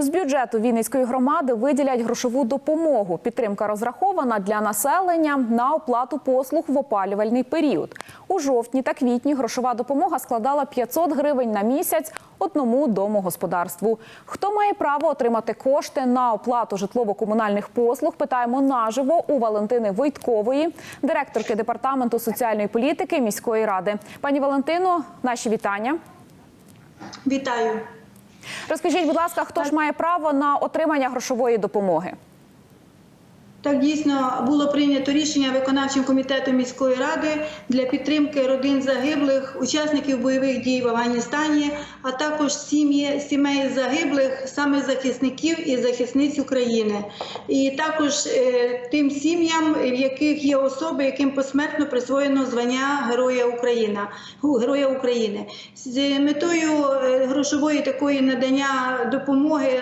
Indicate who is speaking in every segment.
Speaker 1: З бюджету Вінницької громади виділять грошову допомогу. Підтримка розрахована для населення на оплату послуг в опалювальний період. У жовтні та квітні грошова допомога складала 500 гривень на місяць одному домогосподарству. Хто має право отримати кошти на оплату житлово-комунальних послуг? Питаємо наживо у Валентини Войткової, директорки департаменту соціальної політики міської ради. Пані Валентино, наші вітання.
Speaker 2: Вітаю.
Speaker 1: Розкажіть, будь ласка, хто ж має право на отримання грошової допомоги?
Speaker 2: Так дійсно було прийнято рішення виконавчим комітетом міської ради для підтримки родин загиблих, учасників бойових дій в Афганістані, а також сім'ї сімей загиблих, саме захисників і захисниць України, і також е, тим сім'ям, в яких є особи, яким посмертно присвоєно звання Героя України. Героя України з метою е, грошової такої надання допомоги,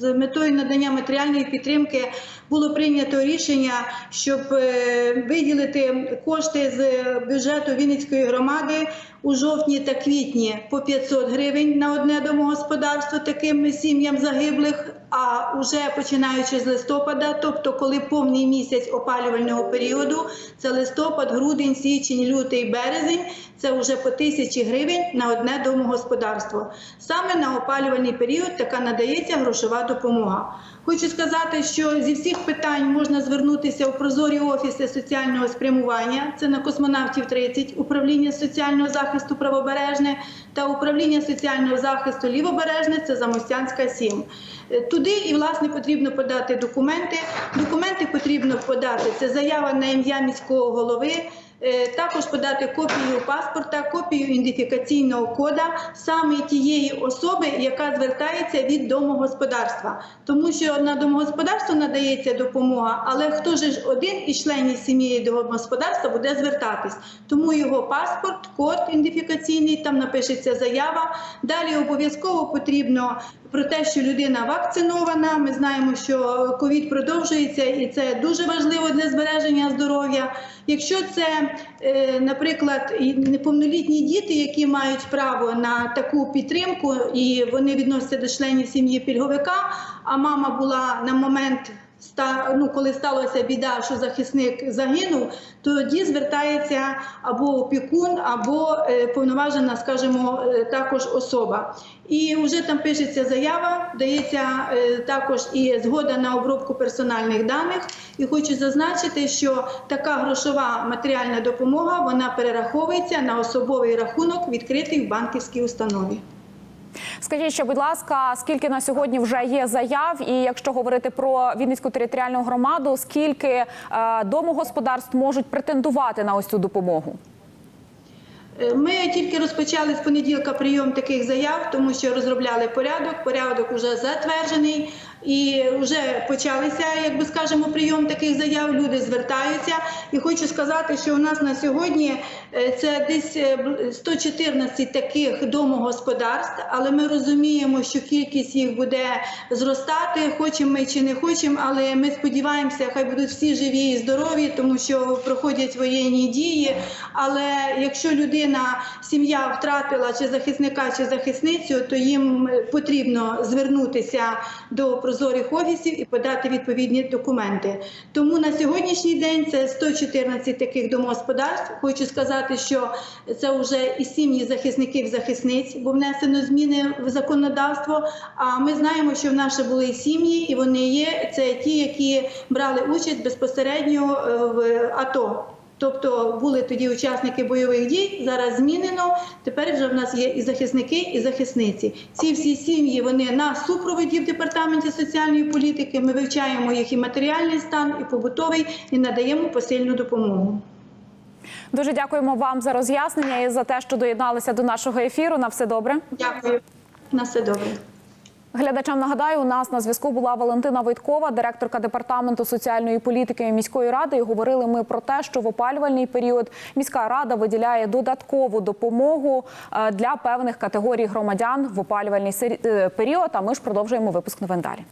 Speaker 2: з метою надання матеріальної підтримки було прийнято рішення, щоб е, виділити кошти з бюджету Вінницької громади у жовтні та квітні по 500 гривень на одне домогосподарство таким сім'ям загиблих. А вже починаючи з листопада, тобто коли повний місяць опалювального періоду, це листопад, грудень, січень, лютий, березень, це вже по тисячі гривень на одне домогосподарство. Саме на опалювальний період така надається грошова допомога. Хочу сказати, що зі всіх питань можна звернутися у прозорі офіси соціального спрямування. Це на космонавтів 30, управління соціального захисту правобережне та управління соціального захисту лівобережне. Це Замостянська 7. Е, Туди і власне потрібно подати документи. Документи потрібно подати. Це заява на ім'я міського голови. Е, Також подати копію паспорта, копію ідентифікаційного кода саме тієї особи, яка звертається від домогосподарства, тому що на домогосподарство надається допомога, але хто ж один із членів сім'ї домогосподарства буде звертатись, тому його паспорт, код ідентифікаційний, там напишеться заява. Далі обов'язково потрібно про те, що людина вакцинована. Ми знаємо, що ковід продовжується, і це дуже важливо для збереження здоров'я. Якщо це, е, наприклад, неповнолітні діти, які мають право на таку підтримку, і вони відносяться до членів сім'ї пільговика, а мама була на момент. Ну, коли сталася біда, що захисник загинув, тоді звертається або опікун, або е, повноважена, скажімо, е, також особа. І вже там пишеться заява, дається е, також і згода на обробку персональних даних. І хочу зазначити, що така грошова матеріальна допомога вона перераховується на особовий рахунок, відкритий в банківській установі.
Speaker 1: Скажіть, ще, будь ласка, скільки на сьогодні вже є заяв, і якщо говорити про Вінницьку територіальну громаду, скільки е, домогосподарств можуть претендувати на ось цю допомогу?
Speaker 2: Е, Ми тільки розпочали з понеділка прийом таких заяв, тому що розробляли порядок. Порядок вже затверджений і вже почалися, як би скажемо, прийом таких заяв. Люди звертаються. І хочу сказати, що у нас на сьогодні е, це десь е, бл- 114 таких домогосподарств, але ми розуміємо, що кількість їх буде зростати. Хочемо ми чи не хочемо, але ми сподіваємося, хай будуть всі живі і здорові, тому що проходять воєнні дії. Але якщо людина, сім'я втратила чи захисника, чи захисницю, то їм е, потрібно звернутися до прозорих офісів і подати відповідні документи. Тому на сьогоднішній день це 114 таких домогосподарств. Хочу сказати, що це вже і сім'ї захисників захисниць, бо внесено зміни в законодавство. А ми знаємо, що в нас були сім'ї, і вони є. Це ті, які брали участь безпосередньо е, в АТО. Тобто були тоді учасники бойових дій, зараз змінено. Тепер вже в нас є і захисники, і захисниці. Ці всі сім'ї вони на супроводі в департаменті соціальної політики. Ми вивчаємо їх і матеріальний стан, і побутовий, і надаємо посильну допомогу.
Speaker 1: Дуже дякуємо вам за роз'яснення і за те, що доєдналися до нашого ефіру. На все добре.
Speaker 2: Дякую. На все добре.
Speaker 1: Глядачам нагадаю, у нас на зв'язку була Валентина Войткова, директорка департаменту соціальної політики міської ради. І говорили ми про те, що в опалювальний період міська рада виділяє додаткову допомогу е, для певних категорій громадян в опалювальний е, період. А ми ж продовжуємо випуск новин далі.